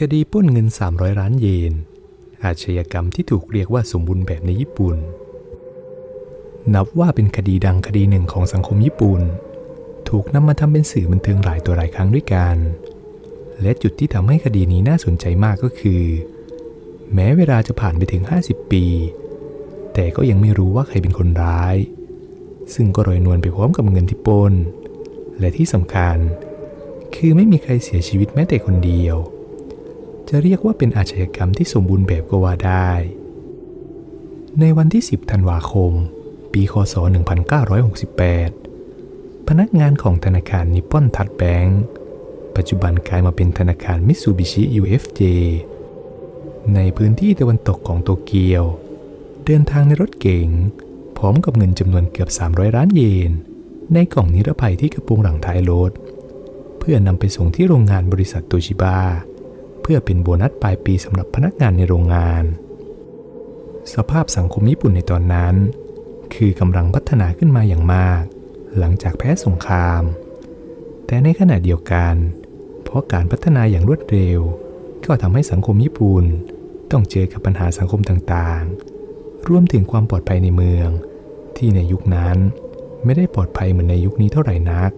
คดีปล้นเงิน 300 ล้านเยน อาชญากรรมที่ถูกเรียกว่าสมบูรณ์แบบในญี่ปุ่น นับว่าเป็นคดีดังคดีหนึ่งของสังคมญี่ปุ่น ถูกนำมาทำเป็นสื่อบันเทิงหลายตัวหลายครั้งด้วยกัน และจุดที่ทำให้คดีนี้น่าสนใจมากก็คือ แม้เวลาจะผ่านไปถึง 50 ปี แต่ก็ยังไม่รู้ว่าใครเป็นคนร้าย ซึ่งก็ลอยนวลไปพร้อมกับเงินที่ปล้น และที่สำคัญ คือไม่มีใครเสียชีวิตแม้แต่คนเดียว จะเรียกว่าเป็นอาชญากรรมที่สมบูรณ์แบบก็ว่าได้ ในวันที่ 10 ธันวาคม ปี คศ 1968 พนักงานของธนาคารนิปปอนทัดแบงก์ปัจจุบันกลายมาเป็นธนาคารมิตซูบิชิ UFJ ในพื้นที่ตะวันตกของโตเกียว เดินทางในรถเก๋งพร้อมกับเงินจำนวนเกือบ 300ล้านเยน ในกล่องนิรภัยที่กระโปรงหลังท้ายรถ เพื่อนำไปส่งที่โรงงานบริษัทโตชิบะ เพื่อเป็นโบนัสปลายปีสำหรับพนักงานในโรงงาน สภาพสังคมญี่ปุ่นในตอนนั้น คือกำลังพัฒนาขึ้นมาอย่างมาก หลังจากแพ้สงคราม แต่ในขณะเดียวกัน เพราะการพัฒนาอย่างรวดเร็ว ก็ทำให้สังคมญี่ปุ่นต้องเจอกับปัญหาสังคมต่างๆ รวมถึงความปลอดภัยในเมือง ที่ในยุคนั้นไม่ได้ปลอดภัยเหมือนในยุคนี้เท่าไหร่นัก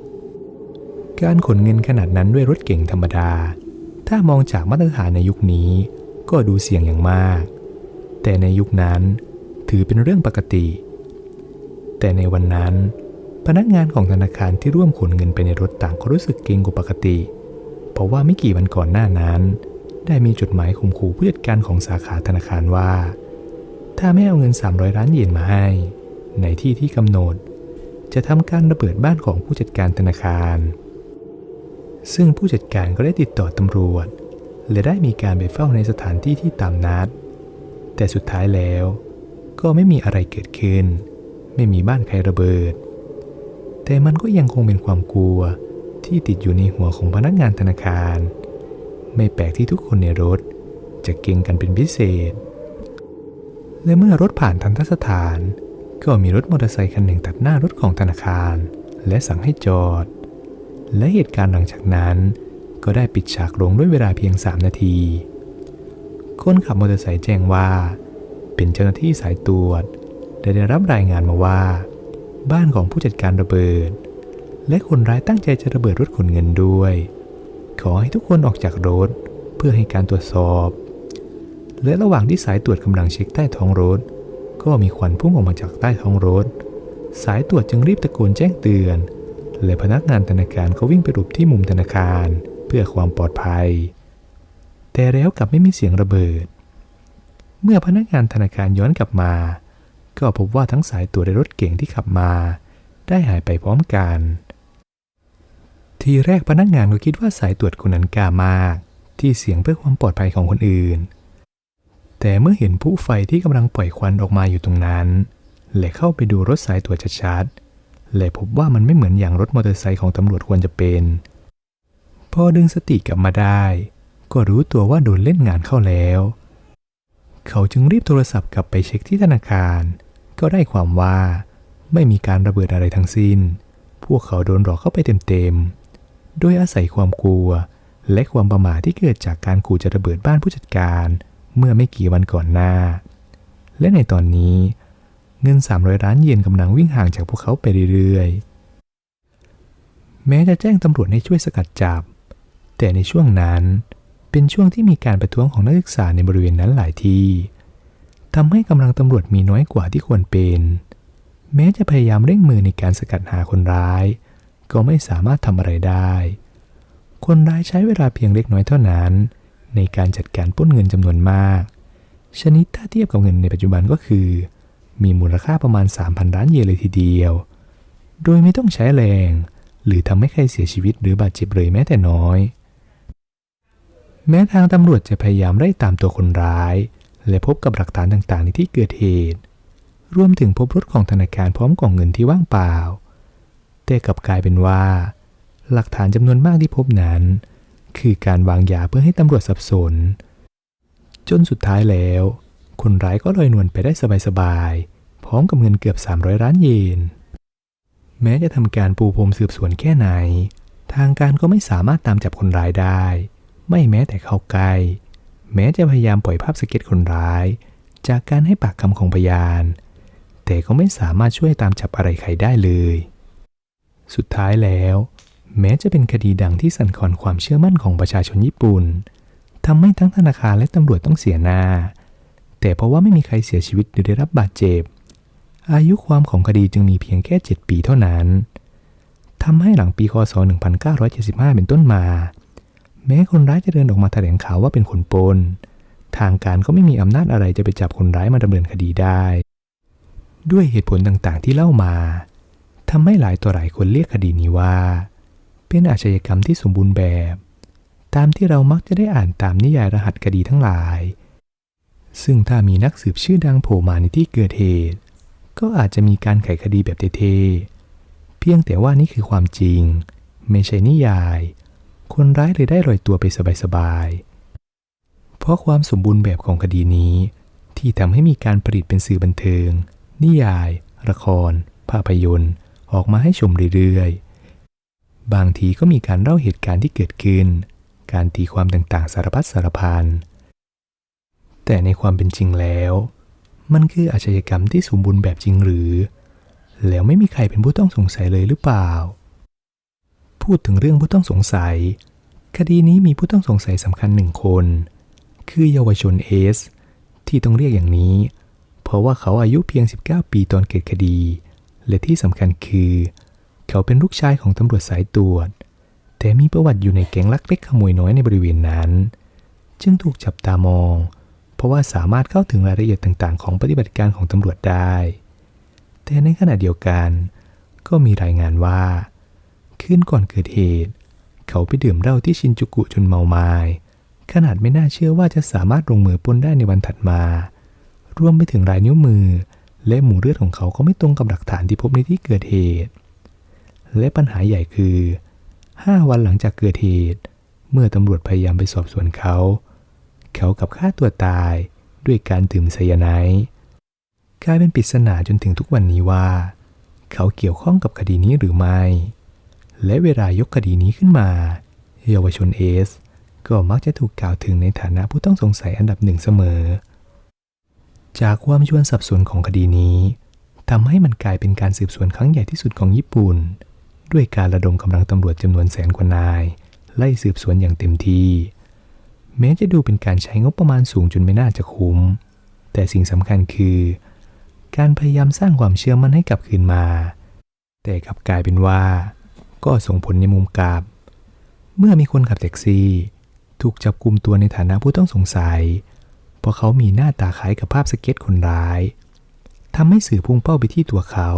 การขนเงินขนาดนั้นด้วยรถเก๋งธรรมดา ถ้ามองจากมาตรฐานในยุคนี้ก็ดูเสี่ยงอย่างมาก แต่ในยุคนั้นถือเป็นเรื่องปกติ แต่ในวันนั้น พนักงานของธนาคารที่ร่วมขนเงินไปในรถต่างก็รู้สึกเกรงกว่าปกติ เพราะว่าไม่กี่วันก่อนหน้านั้น ได้มีจดหมายข่มขู่ผู้จัดการของสาขาธนาคารว่า ถ้าไม่เอาเงิน 300ล้านเยนมาให้ ในที่ที่กำหนด จะทำการระเบิดบ้านของผู้จัดการธนาคาร ซึ่งผู้จัดการก็ได้ติดต่อตำรวจ และได้มีการไปเฝ้าในสถานที่ที่ตามนัด แต่สุดท้ายแล้วก็ไม่มีอะไรเกิดขึ้น ไม่มีบ้านใครระเบิด แต่มันก็ยังคงเป็นความกลัวที่ติดอยู่ในหัวของพนักงานธนาคาร ไม่แปลกที่ทุกคนในรถจะเก่งกันเป็นพิเศษ และเมื่อรถผ่านทันทสถาน ก็มีรถมอเตอร์ไซค์คันหนึ่งตัดหน้ารถของธนาคาร และสั่งให้จอด และเหตุการณ์หลังจากนั้น ก็ได้ปิดฉากลงด้วยเวลาเพียง 3 นาที คนขับมอเตอร์ไซค์แจ้งว่า เป็นเจ้าหน้าที่สายตรวจได้ได้รับรายงานมาว่า บ้านของผู้จัดการระเบิด และคนร้ายตั้งใจจะระเบิดรถขนเงินด้วย ขอให้ทุกคนออกจากรถเพื่อให้การตรวจสอบ และระหว่างที่สายตรวจกำลังเช็คใต้ท้องรถ ก็มีควันพุ่งออกมาจากใต้ท้องรถ สายตรวจจึงรีบตะโกนแจ้งเตือน และพนักงานธนาคารก็วิ่งไปหลบที่มุมธนาคารเพื่อความปลอดภัย แต่แล้วกลับไม่มีเสียงระเบิด เมื่อพนักงานธนาคารย้อนกลับมา ก็พบว่าทั้งสายตรวจและรถเก๋งที่ขับมา ได้หายไปพร้อมกัน ทีแรกพนักงานก็คิดว่าสายตรวจคนนั้นกล้ามาก ที่เสียงเพื่อความปลอดภัยของคนอื่น แต่เมื่อเห็นผู้ไฟที่กำลังปล่อยควันออกมาอยู่ตรงนั้น และเข้าไปดูรถสายตรวจชัดๆ และพบว่ามันไม่เหมือนอย่างรถมอเตอร์ไซค์ของตำรวจควรจะเป็น พอดึงสติกลับมาได้ ก็รู้ตัวว่าโดนเล่นงานเข้าแล้ว เขาจึงรีบโทรศัพท์กลับไปเช็คที่ธนาคาร ก็ได้ความว่าไม่มีการระเบิดอะไรทั้งสิ้น พวกเขาโดนหลอกเข้าไปเต็มๆ โดยอาศัยความกลัว และความประมาทที่เกิดจากการขู่จะระเบิดบ้านผู้จัดการ เมื่อไม่กี่วันก่อนหน้า และในตอนนี้ เงิน 300 ล้านเยนกำลังวิ่งห่างจากพวกเขาไปเรื่อยๆ แม้จะแจ้งตำรวจให้ช่วยสกัดจับ แต่ในช่วงนั้นเป็นช่วงที่มีการประท้วงของนักศึกษาในบริเวณนั้นหลายที่ทำให้กำลังตำรวจมีน้อยกว่าที่ควรเป็น แม้จะพยายามเร่งมือในการสกัดหาคนร้าย ก็ไม่สามารถทำอะไรได้ คนร้ายใช้เวลาเพียงเล็กน้อยเท่านั้น ในการจัดการป้นเงินจำนวนมาก ชนิดถ้าเทียบกับเงินในปัจจุบันก็คือ มีมูลค่าประมาณ 3,000 ล้านเยนเลยทีเดียว โดยไม่ต้องใช้แรง หรือทำให้ใครเสียชีวิตหรือบาดเจ็บเลยแม้แต่น้อย แม้ทางตำรวจจะพยายามไล่ตามตัวคนร้าย และพบกับหลักฐานต่างๆ ในที่เกิดเหตุ รวมถึงพบรถของธนาคารพร้อมกล่องเงินที่ว่างเปล่า แต่กลับกลายเป็นว่า หลักฐานจำนวนมากที่พบนั้น คือการวางยาเพื่อให้ตำรวจสับสน จนสุดท้ายแล้ว คนร้ายก็ลอยนวลไปได้สบายๆ พร้อมกับเงินเกือบ 300 ล้านเยน แม้จะทำการปูพรมสืบสวนแค่ไหน ทางการก็ไม่สามารถตามจับคนร้ายได้ ไม่แม้แต่เข้าใกล้ แม้จะพยายามปล่อยภาพสเก็ตคนร้าย จากการให้ปากคำของพยาน แต่ก็ไม่สามารถช่วยตามจับอะไรใครได้เลย สุดท้ายแล้ว แม้จะเป็นคดีดังที่สั่นคลอนความเชื่อมั่นของประชาชนญี่ปุ่นทำให้ทั้งธนาคารและตำรวจต้องเสียหน้า แต่เพราะว่าไม่มีใครเสียชีวิตหรือได้รับบาดเจ็บ อายุความของคดีจึงมีเพียงแค่ 7 ปีเท่านั้นทำให้หลังปีคศ 1975 เป็นต้นมา แม้คนร้ายจะเดินออกมาแถลงข่าวว่าเป็นคนปล้นทางการก็ไม่มีอำนาจอะไรจะไปจับคนร้ายมาดำเนินคดีได้ ด้วยเหตุผลต่างๆที่เล่ามาทำให้หลายตัวหลายคนเรียกคดีนี้ว่า เป็นอาชญากรรมที่สมบูรณ์แบบ ตามที่เรามักจะได้อ่านตามนิยายรหัสคดีทั้งหลาย ซึ่งถ้ามีนักสืบชื่อดังโผล่มาในที่เกิดเหตุ ก็อาจจะมีการไขคดีแบบเท่ๆเพียงแต่ว่านี่คือความจริง ไม่ใช่นิยาย คนร้ายเลยได้ลอยตัวไปสบายๆ เพราะความสมบูรณ์แบบของคดีนี้ ที่ทำให้มีการผลิตเป็นสื่อบันเทิง นิยาย ละคร ภาพยนตร์ ออกมาให้ชมเรื่อยๆ บางทีก็มีการเล่าเหตุการณ์ที่เกิดขึ้น การตีความต่างๆ สารพัดสารพัน แต่ในความเป็นจริงแล้ว มันคืออาชญากรรมที่สมบูรณ์แบบจริงหรือ แล้วไม่มีใครเป็นผู้ต้องสงสัยเลยหรือเปล่า พูดถึงเรื่องผู้ต้องสงสัย คดีนี้มีผู้ต้องสงสัยสำคัญหนึ่งคน คือเยาวชนเอสที่ต้องเรียกอย่างนี้ เพราะว่าเขาอายุเพียง 19 ปีตอนเกิดคดี และที่สำคัญคือ เขาเป็นลูกชายของตำรวจสายตรวจ แต่มีประวัติอยู่ในแก๊งลักเล็กขโมยน้อยในบริเวณนั้น จึงถูกจับตามอง เพราะว่าสามารถเข้าถึงรายละเอียดต่างๆ ของปฏิบัติการของตำรวจได้ แต่ในขณะเดียวกัน ก็มีรายงานว่า คืนก่อนเกิดเหตุ เขาไปดื่มเหล้าที่ชินจูกุจนเมาไมา้ขนาดไม่น่าเชื่อว่าจะสามารถลงมือปล้นได้ในวันถัดมา รวมไปถึงลายนิ้วมือ และหมู่เลือดของเขาก็ไม่ตรงกับหลักฐานที่พบในที่เกิดเหตุ และปัญหาใหญ่คือ 5 วันหลังจากเกิดเหตุ เมื่อตำรวจพยายามไปสอบสวนเขา เขากับฆ่าตัวตายด้วยการดื่มไซยาไนด์กลายเป็นปริศนาจนถึงทุกวันนี้ว่า เขาเกี่ยวข้องกับคดีนี้หรือไม่ และเวลายกคดีนี้ขึ้นมา เยาวชนเอส ก็มักจะถูกกล่าวถึงในฐานะผู้ต้องสงสัยอันดับหนึ่งเสมอ จากความชวนสับสนของคดีนี้ทำให้มันกลายเป็นการสืบสวนครั้งใหญ่ที่สุดของญี่ปุ่น ด้วยการระดมกำลังตำรวจจำนวนแสนกว่านาย ไล่สืบสวนอย่างเต็มที่ แม้จะดูเป็นการใช้งบประมาณสูงจนไม่น่าจะคุ้ม แต่สิ่งสำคัญคือ การพยายามสร้างความเชื่อมั่นให้กลับคืนมา แต่กลับกลายเป็นว่า ก็ส่งผลในมุมกลับ เมื่อมีคนขับแท็กซี่ ถูกจับกลุ่มตัวในฐานะผู้ต้องสงสัย เพราะเขามีหน้าตาคล้ายกับภาพสเก็ตคนร้ายทำให้สื่อพุ่งเป้าไปที่ตัวเขา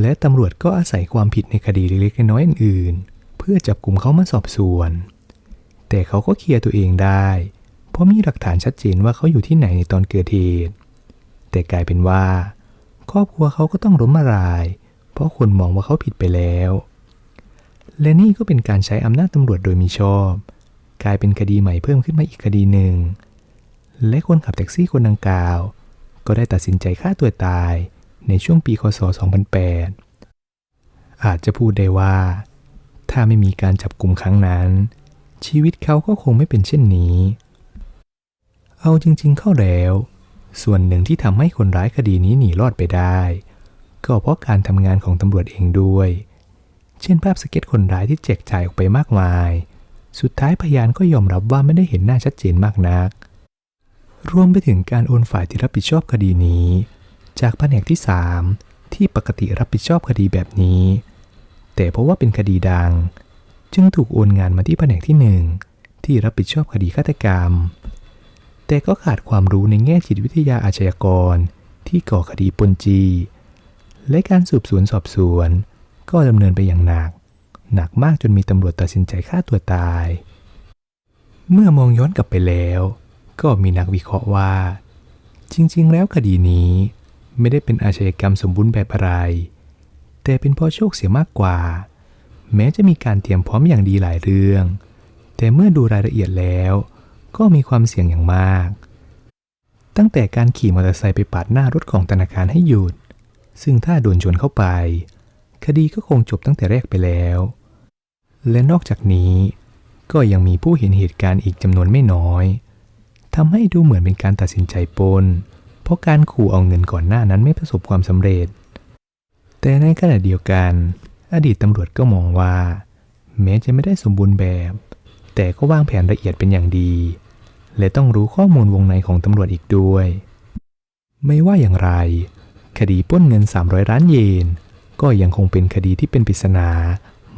และตำรวจก็อาศัยความผิดในคดีเล็กๆน้อยๆอื่น ๆ เพื่อจับกลุ่มเขามาสอบสวน แต่เขาก็เคลียร์ตัวเองได้ เพราะมีหลักฐานชัดเจนว่าเขาอยู่ที่ไหนในตอนเกิดเหตุแต่กลายเป็นว่า ครอบครัวเขาก็ต้องล้มละลาย เพราะคนมองว่าเขาผิดไปแล้ว และนี่ก็เป็นการใช้อำนาจตำรวจโดยมีชอบ กลายเป็นคดีใหม่เพิ่มขึ้นมาอีกคดีหนึ่ง และคนขับแท็กซี่คนดังกล่าว ก็ได้ตัดสินใจฆ่าตัวตายในช่วงปีคศ 2008 อาจจะพูดได้ว่า ถ้าไม่มีการจับกลุ่มครั้งนั้น ชีวิตเขาก็คงไม่เป็นเช่นนี้ เอาจริง ๆ เข้าแล้ว ส่วนหนึ่งที่ทำให้คนร้ายคดีนี้หนีรอดไปได้ ก็เพราะการทำงานของตำรวจเองด้วย เช่นภาพสเก็ตคนร้ายที่แจกจ่ายออกไปมากมาย สุดท้ายพยานก็ยอมรับว่าไม่ได้เห็นหน้าชัดเจนมากนัก รวมไปถึงการโอนฝ่ายที่รับผิดชอบคดีนี้ จากแผนกที่ 3 ที่ปกติรับผิดชอบคดีแบบนี้ แต่เพราะว่าเป็นคดีดัง จึงถูกโอนงานมาที่แผนกที่1ที่รับผิดชอบคดีฆาตกรรม แต่ก็ขาดความรู้ในแง่จิตวิทยาอาชญากร ที่ก่อคดีปนจี และการสืบสวนสอบสวน ก็ดำเนินไปอย่างหนัก หนักมากจนมีตำรวจตัดสินใจฆ่าตัวตาย เมื่อมองย้อนกลับไปแล้ว ก็มีนักวิเคราะห์ว่า จริง ๆ แล้วคดีนี้ไม่ได้เป็นอาชญากรรมสมบูรณ์แบบอะไร แต่เป็นเพราะโชคเสียมากกว่า แม้จะมีการเตรียมพร้อมอย่างดีหลายเรื่อง แต่เมื่อดูรายละเอียดแล้ว ก็มีความเสี่ยงอย่างมาก ตั้งแต่การขี่มอเตอร์ไซค์ไปปาดหน้ารถของธนาคารให้หยุด ซึ่งถ้าโดนชนเข้าไป คดีก็คงจบตั้งแต่แรกไปแล้ว และนอกจากนี้ก็ยังมีผู้เห็นเหตุการณ์อีกจำนวนไม่น้อยทำให้ดูเหมือนเป็นการตัดสินใจปน เพราะการขู่เอาเงินก่อนหน้านั้นไม่ประสบความสำเร็จ แต่ในขณะเดียวกัน อดีตตำรวจก็มองว่า แม้จะไม่ได้สมบูรณ์แบบ แต่ก็วางแผนละเอียดเป็นอย่างดี และต้องรู้ข้อมูลวงในของตำรวจอีกด้วย ไม่ว่าอย่างไร คดีปล้นเงิน 300 ล้านเยน ก็ยังคงเป็นคดีที่เป็นปริศนา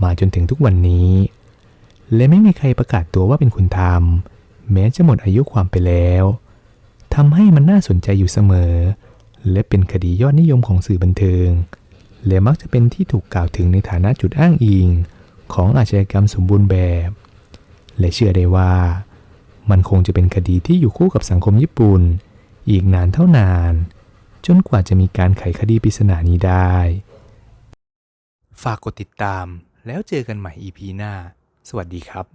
มาจนถึงทุกวันนี้ และไม่มีใครประกาศตัวว่าเป็นคนทำแม้จะหมดอายุความไปแล้วทำให้มันน่าสนใจอยู่เสมอ และเป็นคดียอดนิยมของสื่อบันเทิง และมักจะเป็นที่ถูกกล่าวถึงในฐานะจุดอ้างอิง ของอาชญากรรมสมบูรณ์แบบ และเชื่อได้ว่า มันคงจะเป็นคดีที่อยู่คู่กับสังคมญี่ปุ่น อีกนานเท่านาน จนกว่าจะมีการไขคดีปริศนานี้ได้ ฝากกดติดตามแล้วเจอกันใหม่ EP หน้า สวัสดีครับ